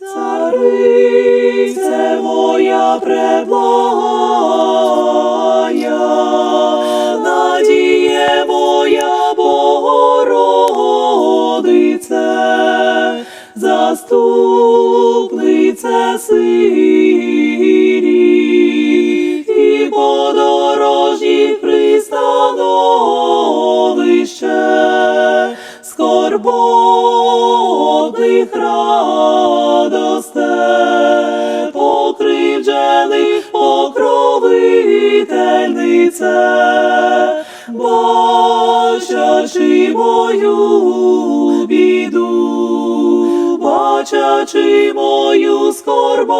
Царице моя преблая, надіє моя Богородице, заступнице сирі і подорожніх пристановище, скорботних радосте, покривджених покровительнице, бачачи мою біду, бачачи мою скорботу,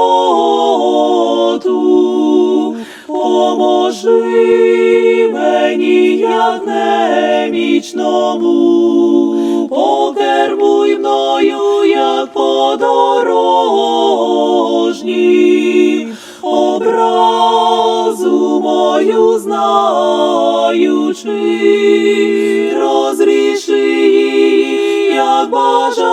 поможи мені, як немічному, покермуй мною, як подорожній, образу мою знаючи, розріши як бажаєш,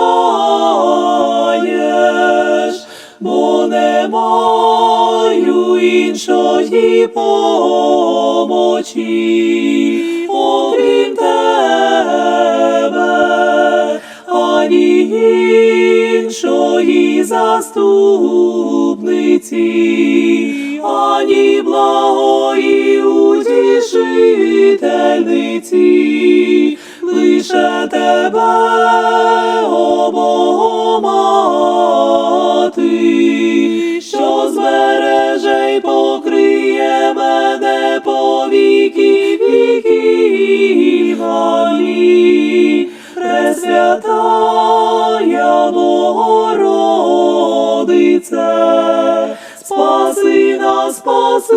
бо не маю іншої помочі, окрім тебе, іншої заступниці, ані благої утішительниці, лише тебе, о що збереже й покриє мене по віки віків. Богородице, спаси нас, спаси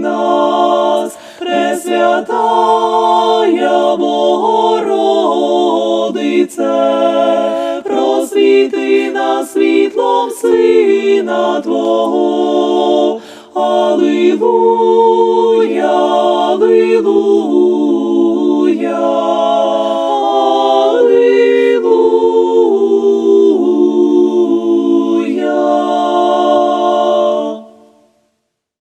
нас, Пресвятая Богородице, просвіти нас світлом Сина Твого. Аллилуйя.